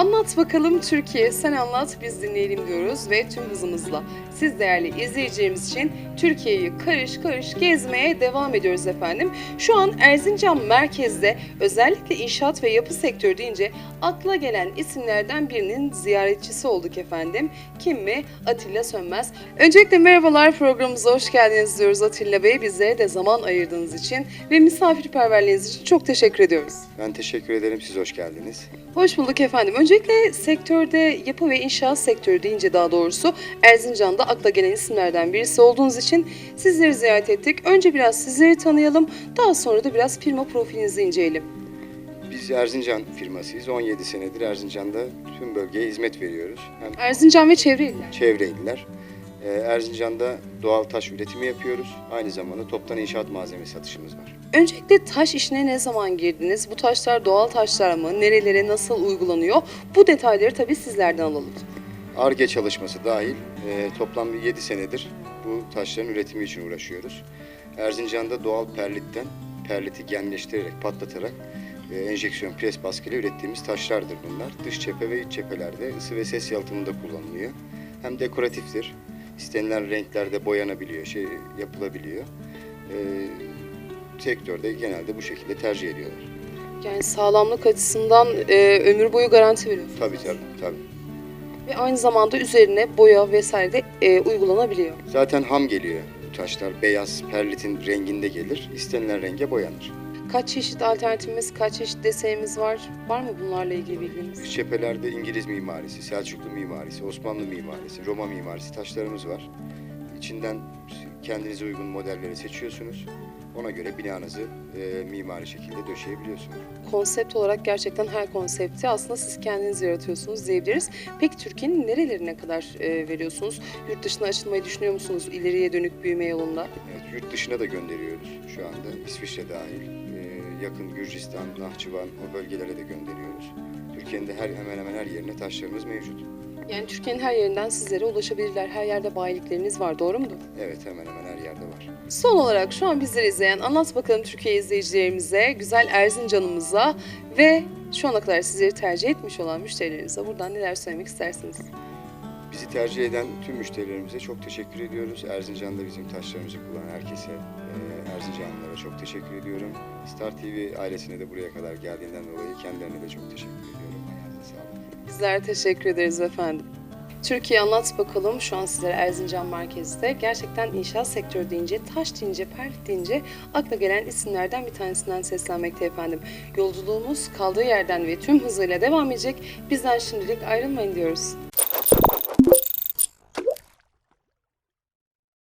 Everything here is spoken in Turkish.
Anlat bakalım Türkiye, sen anlat biz dinleyelim diyoruz ve tüm hızımızla siz değerli izleyicilerimiz için Türkiye'yi karış karış gezmeye devam ediyoruz efendim. Şu an Erzincan merkezde özellikle inşaat ve yapı sektörü deyince akla gelen isimlerden birinin ziyaretçisi olduk efendim. Kim mi? Atilla Sönmez. Öncelikle merhabalar programımıza hoş geldiniz diyoruz Atilla Bey. Bizlere de zaman ayırdığınız için ve misafirperverliğiniz için çok teşekkür ediyoruz. Ben teşekkür ederim. Siz hoş geldiniz. Hoş bulduk efendim. Öncelikle sektörde yapı ve inşaat sektörü deyince daha doğrusu Erzincan'da akla gelen isimlerden birisi olduğunuz için sizleri ziyaret ettik. Önce biraz sizleri tanıyalım, daha sonra da biraz firma profilinizi inceleyelim. Biz Erzincan firmasıyız. 17 senedir Erzincan'da tüm bölgeye hizmet veriyoruz. Hem Erzincan ve çevre iller. çevre iller. Ee, Erzincan'da doğal taş üretimi yapıyoruz. Aynı zamanda toptan inşaat malzeme satışımız var. Öncelikle taş işine ne zaman girdiniz? Bu taşlar doğal taşlar mı? Nerelere nasıl uygulanıyor? Bu detayları tabii sizlerden alalım. ARGE çalışması dahil e, toplam 7 senedir bu taşların üretimi için uğraşıyoruz. Erzincan'da doğal perlitten perliti genleştirerek, patlatarak e, enjeksiyon pres baskıyla ürettiğimiz taşlardır bunlar. Dış cephe ve iç cephelerde ısı ve ses yalıtımında kullanılıyor. Hem dekoratiftir. İstenilen renklerde boyanabiliyor, şey yapılabiliyor. E, sektörde genelde bu şekilde tercih ediyorlar. Yani sağlamlık açısından e, ömür boyu garanti veriyor. Tabii tabii tabii. Ve aynı zamanda üzerine boya vesaire de e, uygulanabiliyor. Zaten ham geliyor bu taşlar. Beyaz perlitin renginde gelir. İstenilen renge boyanır. Kaç çeşit alternatifimiz, kaç çeşit desenimiz var? Var mı bunlarla ilgili bilginiz? Dış cephelerde İngiliz mimarisi, Selçuklu mimarisi, Osmanlı mimarisi, Roma mimarisi taşlarımız var. İçinden kendinize uygun modelleri seçiyorsunuz. Ona göre binanızı e, mimari şekilde döşeyebiliyorsunuz. Konsept olarak gerçekten her konsepti aslında siz kendiniz yaratıyorsunuz diyebiliriz. Peki Türkiye'nin nerelerine kadar e, veriyorsunuz? Yurt dışına açılmayı düşünüyor musunuz ileriye dönük büyüme yolunda? Evet, yurt dışına da gönderiyoruz şu anda. İsviçre dahil, e, yakın Gürcistan, Nahçıvan o bölgelere de gönderiyoruz. Türkiye'nin de her hemen hemen her yerine taşlarımız mevcut. Yani Türkiye'nin her yerinden sizlere ulaşabilirler. Her yerde bayilikleriniz var doğru mudur? Evet hemen hemen her yerde var. Son olarak şu an bizleri izleyen Anlat Bakalım Türkiye izleyicilerimize, güzel Erzincan'ımıza ve şu ana kadar sizleri tercih etmiş olan müşterilerimize buradan neler söylemek istersiniz? Bizi tercih eden tüm müşterilerimize çok teşekkür ediyoruz. Erzincan'da bizim taşlarımızı kullanan herkese, e, Erzincanlılara çok teşekkür ediyorum. Star TV ailesine de buraya kadar geldiğinden dolayı kendilerine de çok teşekkür ediyorum. Ayağınıza sağlık. Bizler teşekkür ederiz efendim. Türkiye anlat bakalım şu an sizlere Erzincan merkezde. Gerçekten inşaat sektörü deyince, taş deyince, perlit deyince akla gelen isimlerden bir tanesinden seslenmekte efendim. Yolculuğumuz kaldığı yerden ve tüm hızıyla devam edecek. Bizden şimdilik ayrılmayın diyoruz.